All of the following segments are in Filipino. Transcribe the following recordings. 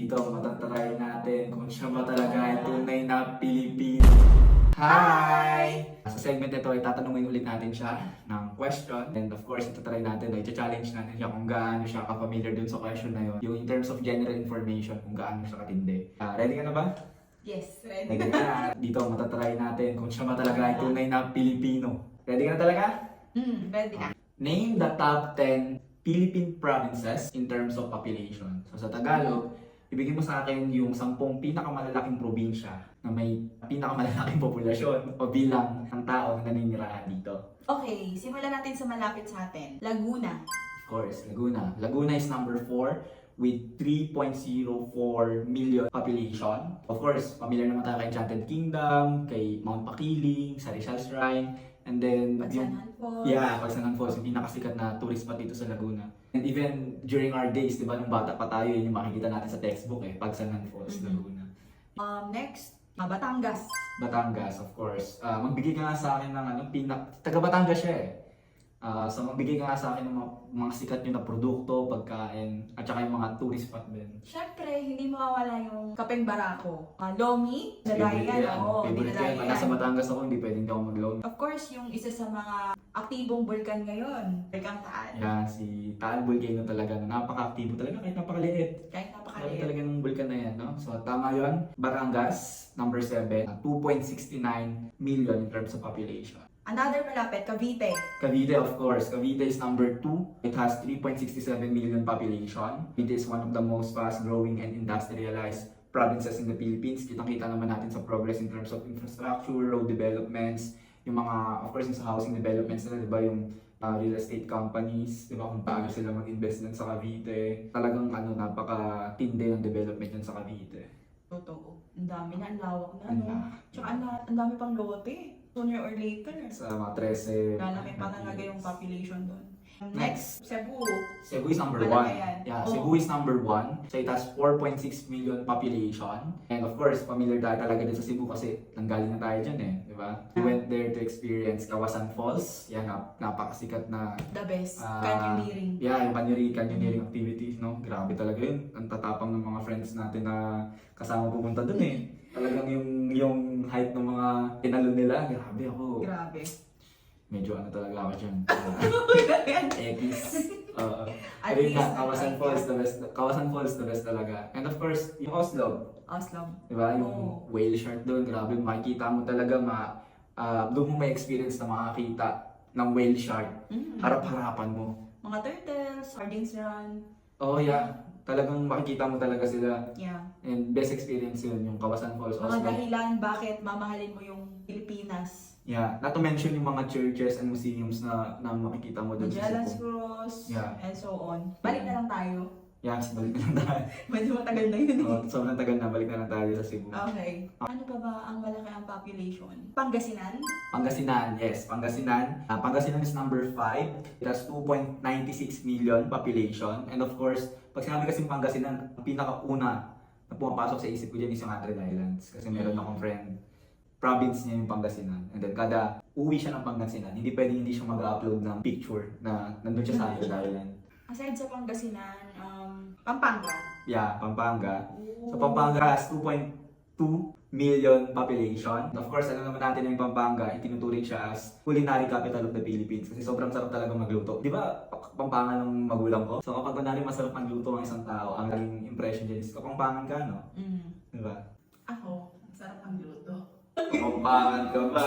dito matatry natin kung siya ba talaga ay tunay na Pilipino. Hi! Sa segment ito ay tatanungin ulit natin siya ng question. And of course, ito try natin, ay challenge natin siya kung gaano siya ka-familiar dun sa question na yun. Yung in terms of general information, kung gaano siya katindi. Ah, ready ka na ba? Yes, ready. Ready ka na. Dito matatry natin kung siya ba talaga ay tunay na Pilipino. Ready ka na talaga? Mm, ready na. Name the top 10 Philippine provinces in terms of population. So sa Tagalog, ibigay mo sa akin yung 10 pinakamalalaking probinsya na may pinakamalalaking populasyon o bilang ng tao na naninirahan dito. Okay, simulan natin sa malapit sa atin. Laguna. Of course, Laguna. Laguna is number 4 with 3.04 million population. Of course, familiar naman tayo kay Enchanted Kingdom, kay Mount Pakiling, sa Rizal Shrine, and then yung Pagsanhan Falls. Yeah, Pagsanang Falls, yung pinakasikat na tourist spot dito sa Laguna. And even during our days, di ba, nung bata pa tayo, yun yung makikita natin sa textbook eh, Pagsanang Falls, Mhm. Laguna. Um, next, ah, Batangas. Batangas, of course. Ah, magbigay ka nga sa akin ng ano, pinak... Taga Batangas siya eh. Ah, so magbigay ka nga sa akin ng mga, mga sikat nyo na produkto, pagkain, at saka yung mga tourist spot din. Siyempre, hindi mawawala yung kapeng barako. Ah, Lomi. Nadayan, yan. oo. Favorite yan. Pag nasa. Batangas ako, hindi pwedeng ako mag-loan. Of course, yung isa sa mga aktibong bulkan ngayon, Bulkang Taal. Yan, si Taal Volcano talaga. na Napaka-aktibo talaga kahit napakaliit. Kahit napakaliit. talaga ng bulkan na yan, no? So, tama yon Batangas, number 7, 2.69 million in terms of population. Another malapit, Cavite. Cavite, of course. Cavite is number 2. It has 3.67 million population. It is one of the most fast-growing and industrialized provinces in the Philippines. Kitang-kita naman natin sa progress in terms of infrastructure, road developments, yung mga, of course, yung sa housing developments nila, di ba, yung uh, real estate companies, di ba, kung paano sila mag-invest dun sa Cavite. Talagang, ano, napaka-tindi ng development dun sa Cavite. Totoo. Ang dami na, ang lawak na, Ano, no? Tsaka ang, ang dami pang lote. Sooner or later. sa mga 13. Lalaki pa talaga yung population doon. Next, Cebu. Cebu is number Malaki 1. yan. Yeah, Oo. Cebu is number 1. So it has 4.6 million population. And of course, familiar tayo talaga din sa Cebu kasi nanggaling na tayo dyan eh. Di ba? We went there to experience Kawasan Falls. Yan, nap- napakasikat na The best. Ah, Canyoneering. Yeah, yung canyoneering, canyoneering activities, no? Grabe talaga yun. Ang tatapang ng mga friends natin na kasama pupunta dun eh. Talagang yung yung height ng mga tinalon nila, grabe ako. Grabe. Medyo ano talaga ako dyan. Yan. X. Oo. At Ayun nga, least, Kawasan. Falls the best. Kawasan Falls the best talaga. And of course, yung Oslo, Oslo. di ba? Yung Oo. whale shark doon, grabe, makikita mo talaga ma ah, doon mo may experience na makakita ng whale shark. Mm. Harap-harapan mo. Mga turtles, sardines run. Oh yeah, talagang makikita mo talaga sila. Yeah. And best experience yun, yung Kawasan Falls, Mga Oslo. dahilan bakit mamahalin mo yung Pilipinas. Yeah, not to mention yung mga churches and museums na, na makikita mo doon sa Magellan's Cebu. Cross, Yeah. and so on. Balik na lang tayo. Yeah, so balik na lang tayo. Medyo matagal na yun eh. Oh, sobrang tagal na, balik na lang tayo sa Cebu. Okay. Ano pa ba ang malaki ang population? Pangasinan? Pangasinan, yes, Pangasinan. Ah, Pangasinan is number 5. It has 2.96 million population. And of course, pag sinabi kasi Pangasinan, ang pinakauna na pumapasok sa isip ko dyan is yung Andred Islands. Kasi meron akong friend, province niya yung Pangasinan. And then kada uwi siya ng Pangasinan, hindi pwedeng hindi siya mag-upload ng picture na nandun siya sa Andred Island. Aside sa Pangasinan, um, Pampanga. Yeah, Pampanga. So Pampanga has 2.2 million population. Of course, alam naman natin na yung Pampanga, itinuturing siya as culinary capital of the Philippines kasi sobrang sarap talaga magluto. Di ba, Pampanga ng magulang ko? So kapag kunwari masarap magluto ang isang tao, ang naging impression dyan is kapampangan ka, no? Mm. Di ba? Ako. Kapampangan ka ba?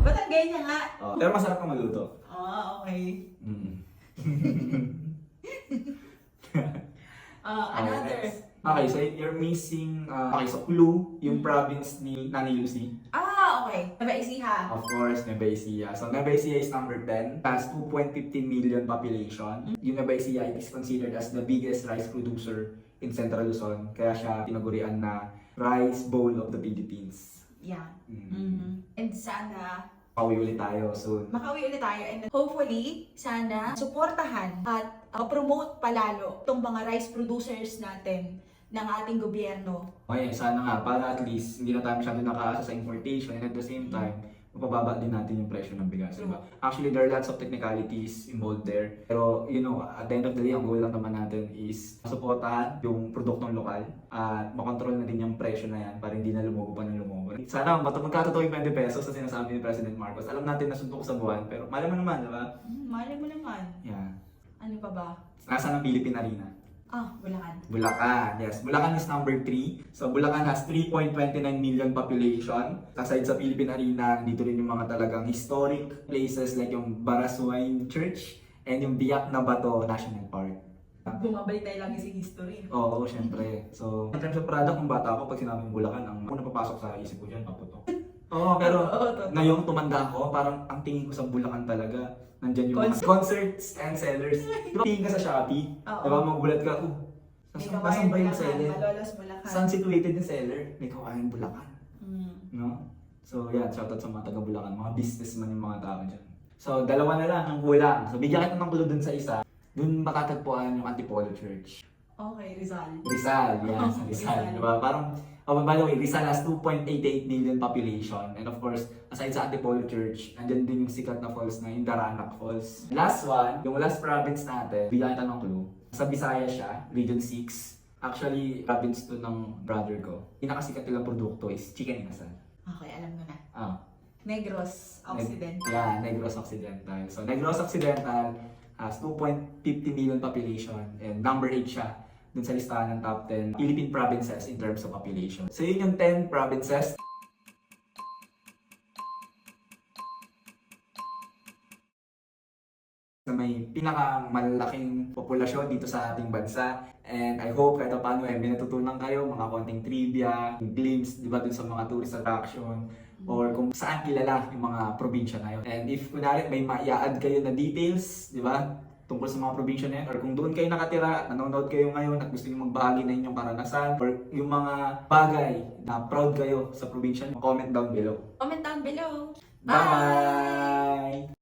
Ba't ang ganyan nga? Oh, pero masarap ka magluto. Ah, okay. Mm. Uh, another. next. Okay, so you're missing, uh, okay, so Clue, yung province ni Nani Lucy. Ah, okay. Nueva Ecija. Of course, Nueva Ecija. So, Nueva Ecija is number 10. Has 2.15 million population. Yung Nueva Ecija it is considered as the biggest rice producer in Central Luzon. Kaya siya tinagurian na rice bowl of the Philippines. Yeah. Mm. Mhm. And sana Pauwi ulit tayo soon. makauwi ulit tayo and hopefully sana suportahan at uh, promote palalo itong mga rice producers natin ng ating gobyerno. Okay, sana nga, para at least hindi na tayo masyado nakaasa sa importation and at the same time, mapababa din natin yung presyo ng bigas. Diba? Actually, there are lots of technicalities involved there. Pero, you know, at the end of the day, ang goal lang naman natin is suportahan yung produktong lokal at makontrol na din yung presyo na yan para hindi na lumogo pa ng lumogo. Sana mat- magkatotoo yung 20 pesos sa sinasabi ni President Marcos. Alam natin na suntok sa buwan, pero malay mo naman, di ba? Hmm, malay mo naman. Yeah. Ano pa ba? Nasa ng Philippine Arena? Ah, Bulacan. Bulacan, yes. Bulacan is number 3. So, Bulacan has 3.29 million population. Aside sa Philippine Arena, dito rin yung mga talagang historic places like yung Baraswain Church and yung Biak na Bato National Park. Bumabalik tayo lagi sa history. Oo, syempre. So, in terms of product, kung bata ako, pag sinabing Bulacan, ang una papasok sa isip ko dyan, paputok. Oo, pero Oo, totoo. ngayong tumanda ako, parang ang tingin ko sa Bulacan talaga, nandyan yung mga concerts and sellers. Di ba, tingin ka sa Shopee, Oo. di ba, magulat ka, oh, May Saan kawayan saan ba yung Bulacan, seller? Malolos Bulacan. Saan situated yung seller? May kawayan Bulacan. Hmm. No? So, yan. Shoutout sa mga taga Bulacan. Mga businessman yung mga tao dyan. So, dalawa na lang ang kulang. So, bigyan kita ng clue dun sa isa. Dun matatagpuan yung Antipolo Church. Okay, Rizal. Rizal, yes. Oh, Rizal. Rizal. Diba? Parang, oh, by the way, Rizal has 2.88 million population. And of course, aside sa Antipolo Church, andyan din yung sikat na falls na yung Daranac Falls. Last one, yung last province natin, bigyan kita ng clue. Sa Bisaya siya, Region 6. Actually, province to ng brother ko. Pinakasikat nilang produkto is chicken inasal. Okay, alam ko na. Ah, Negros Occidental. yeah, Negros Occidental. So, Negros Occidental has 2.50 million population and number 8 siya dun sa listahan ng top 10 Philippine provinces in terms of population. So, yun yung 10 provinces. na may pinakamalaking populasyon dito sa ating bansa. And I hope kahit pa paano eh, may natutunan kayo, mga konting trivia, glimpse, di ba, dun sa mga tourist attraction, or kung saan kilala yung mga probinsya na yun. And if kunwari may ma-add kayo na details, di ba, tungkol sa mga probinsya na yun, or kung doon kayo nakatira, nanonood kayo ngayon at gusto nyo magbahagi na inyong karanasan, or yung mga bagay na proud kayo sa probinsya nyo, comment down below. Comment down below. Bye!